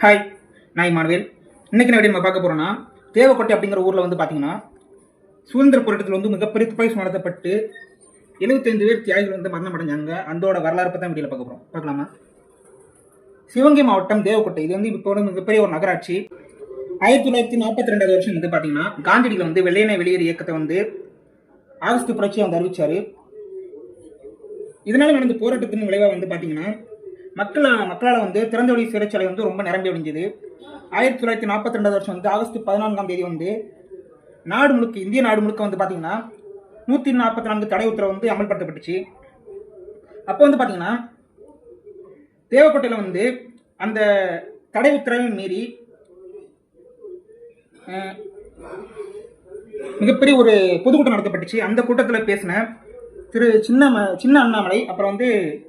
Hi நான் மாணவேல் இன்றைக்கி நான் நம்ம பார்க்க போகிறோன்னா தேவக்கோட்டை அப்படிங்கிற ஊரில் வந்து பார்த்தீங்கன்னா சுதந்திர போராட்டத்தில் வந்து மிகப்பெரிய துப்பாக்கி நடத்தப்பட்டு எழுபத்தைந்து பேர் தியாகிகள் வந்து மரணம் அடைஞ்சாங்க. அந்தோட வரலாறு பற்றி தான் வீடியோவில் பார்க்க போகிறோம் பார்க்கலாமா? சிவகங்கை மாவட்டம் தேவக்கோட்டை. இது வந்து இப்போ வந்து மிகப்பெரிய ஒரு நகராட்சி. ஆயிரத்தி தொள்ளாயிரத்தி நாற்பத்தி ரெண்டாவது வருஷம் வந்து பார்த்தீங்கன்னா காந்தியடிகள் வந்து வெள்ளையனை வெளியேறு இயக்கத்தை வந்து ஆகஸ்ட் புரட்சியை வந்து அறிவித்தார் இதனால் நடந்த போராட்டத்தின் விளைவாக வந்து பார்த்தீங்கன்னா மக்கள் மக்களால் வந்து திறந்தவெளி சிறைச்சாலை வந்து ரொம்ப நிரம்பி அடைஞ்சது ஆயிரத்தி தொள்ளாயிரத்தி நாற்பத்தி ரெண்டாவது வருஷம் வந்து ஆகஸ்ட் பதினான்காம் தேதி வந்து நாடு முழுக்க இந்திய நாடு முழுக்க வந்து பார்த்தீங்கன்னா நூற்றி நாற்பத்தி நான்கு தடை உத்தரவு வந்து அமல்படுத்தப்பட்டுச்சு. அப்போ வந்து பார்த்தீங்கன்னா தேவக்கோட்டையில் வந்து அந்த தடை உத்தரவை மீறி மிகப்பெரிய ஒரு பொதுக்கூட்டம் நடத்தப்பட்டுச்சு. அந்த கூட்டத்தில் பேசின திரு சின்ன ம- சின்ன அண்ணாமலை அப்புறம் வந்து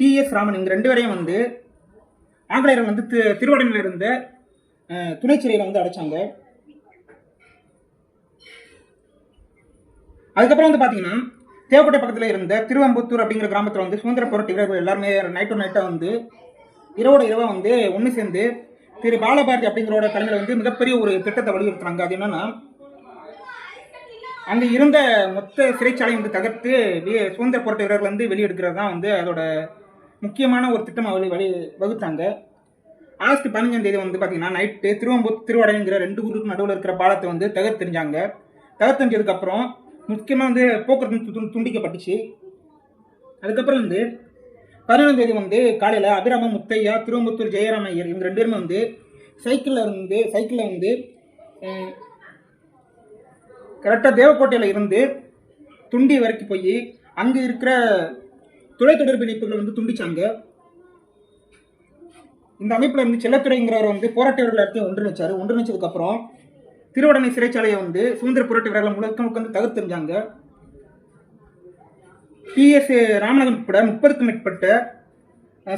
டிஎஸ் ராமன் இவங்க ரெண்டு பேரையும் வந்து ஆங்கிலேயர்கள் வந்து திரு திருவடனில் இருந்த துணை சிறையில் வந்து அடைச்சாங்க. அதுக்கப்புறம் வந்து பார்த்தீங்கன்னா தேவக்கோட்டை பக்கத்தில் இருந்த திருவம்புத்தூர் அப்படிங்கிற கிராமத்தில் வந்து சுதந்திர போராட்ட வீரர்கள் எல்லாருமே நைட்டு நைட்டாக வந்து இரவோட இரவாக வந்து ஒன்று சேர்ந்து திரு பாலபாரதி அப்படிங்கிறோட தலைமையில் வந்து மிகப்பெரிய ஒரு திட்டத்தை வலியுறுத்துறாங்க. அது என்னன்னா அங்கே இருந்த மொத்த சிறைச்சாலையை வந்து தகர்த்து வி- சுதந்திர போராட்ட வீரர்கள் வந்து வெளியெடுக்கிறது தான் வந்து அதோட முக்கியமான ஒரு திட்டம் வழி வழி வகுத்தாங்க. ஆகஸ்ட் பதினஞ்சாம் தேதி வந்து பார்த்தீங்கன்னா நைட்டு திருவம்பூர் திருவடைங்கிற ரெண்டு ஊருக்கு நடுவில் இருக்கிற பாலத்தை வந்து தகர்த்தெறிஞ்சாங்க தகர்த்தெறிஞ்சதுக்கப்புறம் முக்கியமாக வந்து போக்குவரத்து துண்டிக்கப்பட்டுச்சு. அதுக்கப்புறம் வந்து பதினொன்றாம் தேதி வந்து காலையில் அபிராம முத்தையா திருவம்புத்தூர் ஜெயராம ஐயர் இவங்க ரெண்டு பேருமே வந்து சைக்கிளில் இருந்து சைக்கிளில் வந்து கரெக்டாக தேவக்கோட்டையில் இருந்து துண்டி வரைக்கும் போய் அங்கே இருக்கிற தொலைத்தொடர்பு இணைப்புகளை வந்து துண்டிச்சாங்க. இந்த அமைப்பில் வந்து செல்லத்துறைங்கிறவர் வந்து போராட்ட வீரர்கள் எல்லாத்தையும் ஒன்றிணைச்சாரு ஒன்றிணைச்சதுக்கப்புறம் திருவடனை சிறைச்சாலையை வந்து சுதந்திர போராட்ட வீரர்கள் முழுக்க முழுக்க வந்து தகர்த்தெறிஞ்சாங்க பிஎஸ் ராமநாதன் உட்பட முப்பதுக்கும் மேற்பட்ட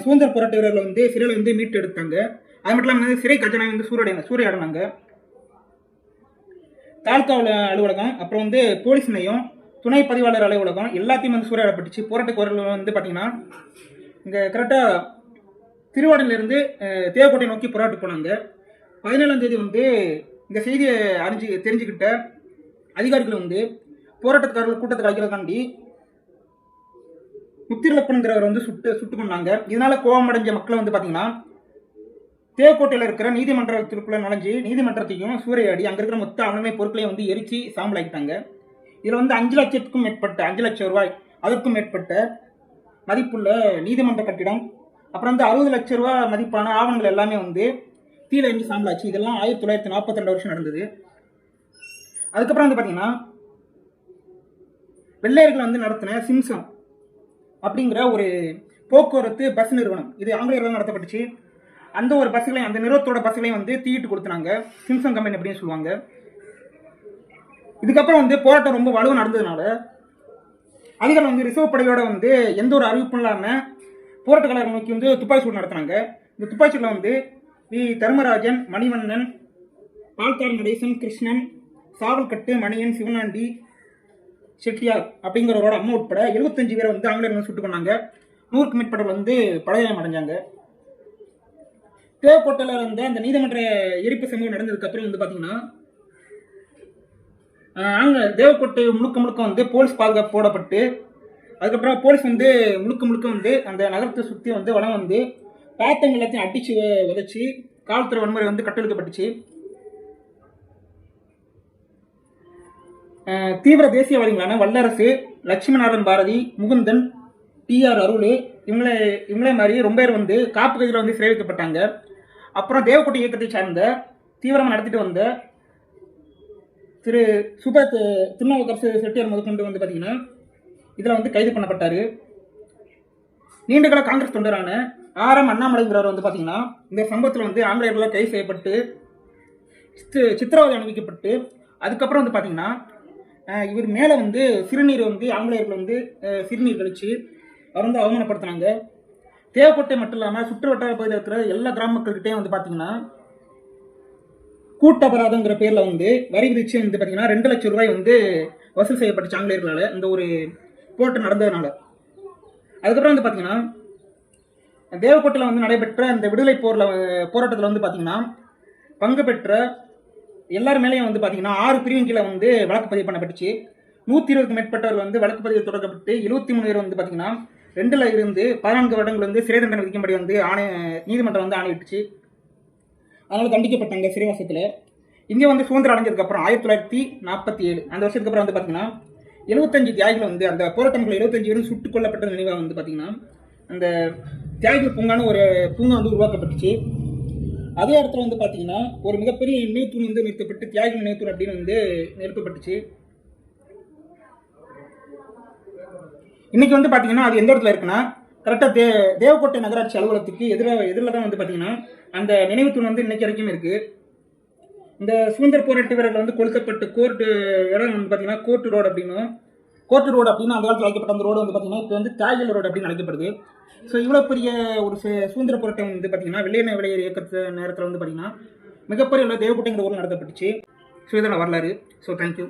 சுதந்திர போராட்ட வீரர்களை வந்து சிறையில் வந்து மீட்டு எடுத்தாங்க. அது மட்டும் இல்லாமல் வந்து சிறை கஜனை வந்து சூறையட சூறையாடினாங்க. தாலுகா அலுவலகம் அப்புறம் வந்து போலீஸ் நிலையம் துணை பதிவாளர் அலுவலகம் எல்லாத்தையும் வந்து சூறையாடப்பட்டுச்சு. போராட்டக்காரர்கள் வந்து பார்த்தீங்கன்னா இங்கே கரெக்டாக திருவாடனிலிருந்து தேவக்கோட்டை நோக்கி போராட்டம் போனாங்க. பதினேழாம் தேதி வந்து இந்த செய்தியை அறிஞ்சு தெரிஞ்சுக்கிட்ட அதிகாரிகள் வந்து போராட்டக்காரர்கள் கூட்டத்தை கலைக்கிறதுக்காண்டி முத்திரலப்பன்கிறவர் வந்து சுட்டு சுட்டு கொண்டாங்க. இதனால கோபமடைஞ்ச மக்களை வந்து பார்த்தீங்கன்னா தேவக்கோட்டையில் இருக்கிற நீதிமன்றத்திற்குள்ள நுழைஞ்சு நீதிமன்றத்தையும் சூறையாடி அங்கே இருக்கிற மொத்த அவனமை பொருட்களையும் வந்து எரிச்சு சாம்பலாக்கிட்டாங்க. இதில் வந்து அஞ்சு லட்சத்துக்கும் மேற்பட்ட அஞ்சு லட்சம் ரூபாய் அதற்கும் மேற்பட்ட மதிப்புள்ள நீதிமன்ற கட்டிடம் அப்புறம் வந்து அறுபது லட்ச ரூபாய் மதிப்பான ஆவணங்கள் எல்லாமே வந்து தீல எரிஞ்சு சாம்பலாச்சு. இதெல்லாம் ஆயிரத்தி தொள்ளாயிரத்தி நாற்பத்தி ரெண்டு வருஷம் நடந்தது. அதுக்கப்புறம் வந்து பார்த்தீங்கன்னா வெள்ளையர்கள் வந்து நடத்தின சிம்சம் அப்படிங்கிற ஒரு போக்குவரத்து பஸ் நிறுவனம். இது ஆங்கிலேயர்கள் நடத்தப்பட்டுச்சு. அந்த ஒரு பஸ்களையும் அந்த நிறுவனத்தோட பஸ்களையும் வந்து தீயிட்டு கொடுத்துனாங்க சிம்சம் கம்பெனி அப்படின்னு சொல்லுவாங்க. இதுக்கப்புறம் வந்து போராட்டம் ரொம்ப வலுவாக நடந்ததுனால அதிகாரம் வந்து ரிசர்வ் படையோட வந்து எந்த ஒரு அறிவிப்பும் இல்லாமல் போராட்டக்காரர்கள் நோக்கி வந்து துப்பாக்கி சூடு நடத்தினாங்க. இந்த துப்பாக்கி சூடில் வந்து வி. தர்மராஜன் மணிவண்ணன் பால்கார் நடேசன் கிருஷ்ணன் சாவல்கட்டு மணியன் சிவனாண்டி செட்டியார் அப்படிங்கிறவரோட அம்மா உட்பட எழுபத்தஞ்சு பேரை வந்து ஆங்கிலேயர்கள் சுட்டு கொண்டாங்க நூறுக்கு மேற்பட்டவர்கள் வந்து படையாயம் அடைஞ்சாங்க தேவக்கோட்டையில் இருந்த அந்த நீதிமன்ற எரிப்பு சம்பவம் நடந்ததுக்கப்புறம் வந்து பார்த்தீங்கன்னா அங்கே தேவக்கோட்டை முழுக்க முழுக்க வந்து போலீஸ் பாதுகாப்பு போடப்பட்டு அதுக்கப்புறம் போலீஸ் வந்து முழுக்க முழுக்க வந்து அந்த நகரத்தை சுற்றி வந்து வளம் வந்து பாத்தங்க எல்லாத்தையும் அடித்து உதச்சி காவல்துறை வன்முறை வந்து கட்டளிக்கப்பட்டுச்சு தீவிர தேசியவாதிகளான வல்லரசு லட்சுமிநாதன் பாரதி முகுந்தன் டிஆர் அருள் இவங்களே இவங்களே மாதிரி ரொம்ப பேர் வந்து காப்பு கைதில் வந்து சிறை வைக்கப்பட்டாங்க அப்புறம் தேவக்கோட்டை இயக்கத்தை சார்ந்த தீவிரமாக நடத்திட்டு வந்த திரு சுபத் திருநாவுக்கரசு செட்டியார் முதற்கொண்டு வந்து பார்த்தீங்கன்னா இதில் வந்து கைது பண்ணப்பட்டார். நீண்டகால காங்கிரஸ் தொண்டரான ஆர் எம் அண்ணாமலைங்கிறவர் வந்து பார்த்தீங்கன்னா இந்த சம்பவத்தில் வந்து ஆங்கிலேயர்களால் கைது செய்யப்பட்டு சித்து- சித்திரவதை அனுபவிக்கப்பட்டு அதுக்கப்புறம் வந்து பார்த்தீங்கன்னா இவர் மேலே வந்து சிறுநீர் வந்து ஆங்கிலேயர்கள் வந்து சிறுநீர் கழித்து அவர் வந்து அவமானப்படுத்தினாங்க. தேவக்கோட்டை மட்டும் இல்லாமல் சுற்று வட்டார பகுதியில் இருக்கிற எல்லா கிராம மக்கள்கிட்டையும் வந்து பார்த்தீங்கன்னா கூட்டபராதங்கிற பேரில் வந்து வரி விதிச்சு வந்து பார்த்தீங்கன்னா ரெண்டு லட்சம் ரூபாய் வந்து வசூல் செய்யப்பட்டுச்சு ஆங்கிலேயர்களால் இந்த ஒரு போட்டு நடந்ததுனால. அதுக்கப்புறம் வந்து பாத்தீங்கன்னா தேவக்கோட்டையில் வந்து நடைபெற்ற இந்த விடுதலை போரில் போராட்டத்தில் வந்து பாத்தீங்கன்னா பங்கு பெற்ற எல்லார் மேலேயும் வந்து பாத்தீங்கன்னா ஆறு பிரிவின் கீழே வந்து வழக்கு பதிவு பண்ணப்பட்டுச்சு. நூற்றி இருபதுக்கு மேற்பட்டவர்கள் வந்து வழக்கு பதிவு தொடங்கப்பட்டு எழுபத்தி மூணு பேர் வந்து பார்த்தீங்கன்னா ரெண்டுல இருந்து பதினான்கு வருடங்கள் வந்து சிறை தண்டனை விதிக்கும்படி வந்து ஆணை நீதிமன்றம் வந்து ஆணையிட்டுச்சு. அதனால் தண்டிக்கப்பட்டாங்க சிறைவாசத்தில் இந்தியா வந்து சுதந்திரம் அடைஞ்சதுக்கப்புறம் ஆயிரத்தி தொள்ளாயிரத்தி நாற்பத்தி ஏழு அந்த வருஷத்துக்கு அப்புறம் வந்து பார்த்தீங்கன்னா எழுபத்தஞ்சு தியாகிகள் வந்து அந்த போராட்டங்கள் எழுபத்தஞ்சு பேரும் சுட்டுக் கொல்லப்பட்ட நினைவாக வந்து பார்த்தீங்கன்னா அந்த தியாகிகள் பூங்கான்னு ஒரு பூங்கா வந்து உருவாக்கப்பட்டுச்சு. அதே இடத்துல வந்து பார்த்தீங்கன்னா ஒரு மிகப்பெரிய நினைவுத்தூண் வந்து நிறுத்தப்பட்டு தியாகிகள் நினைவுத்தூண் அப்படின்னு வந்து நிறுத்தப்பட்டுச்சு. இன்னைக்கு வந்து பார்த்தீங்கன்னா அது எந்த இடத்துல இருக்குன்னா கரெக்டாக தே தேவக்கோட்டை நகராட்சி அலுவலகத்துக்கு எதிராக எதிரில் தான் வந்து பார்த்தீங்கன்னா அந்த நினைவுத்தூண் வந்து இன்னைக்கு வரைக்கும் இருக்குது இந்த சுதந்திர போராட்ட வீரர்கள் வந்து கொளுத்தப்பட்டு கோர்ட்டு இடம் வந்து பார்த்தீங்கன்னா கோர்ட்டு ரோடு அப்படின்னும் கோர்ட் ரோடு அப்படின்னு அந்த காலத்தில் அழைக்கப்பட்ட அந்த ரோடு வந்து பார்த்தீங்கன்னா இப்போ வந்து தியாகிகள் ரோடு அப்படின்னு அழைக்கப்படுது. ஸோ இவ்வளோ பெரிய ஒரு சு- சுதந்திர போராட்டம் வந்து பார்த்தீங்கன்னா வெள்ளையன விளையர் இயக்கத்து நேரத்தில் வந்து பார்த்தீங்கன்னா மிகப்பெரிய தேவக்கோட்டைங்கிற ஊரில் நடத்தப்பட்டுச்சு. ஸோ இதெல்லாம் வரலாறு. So thank you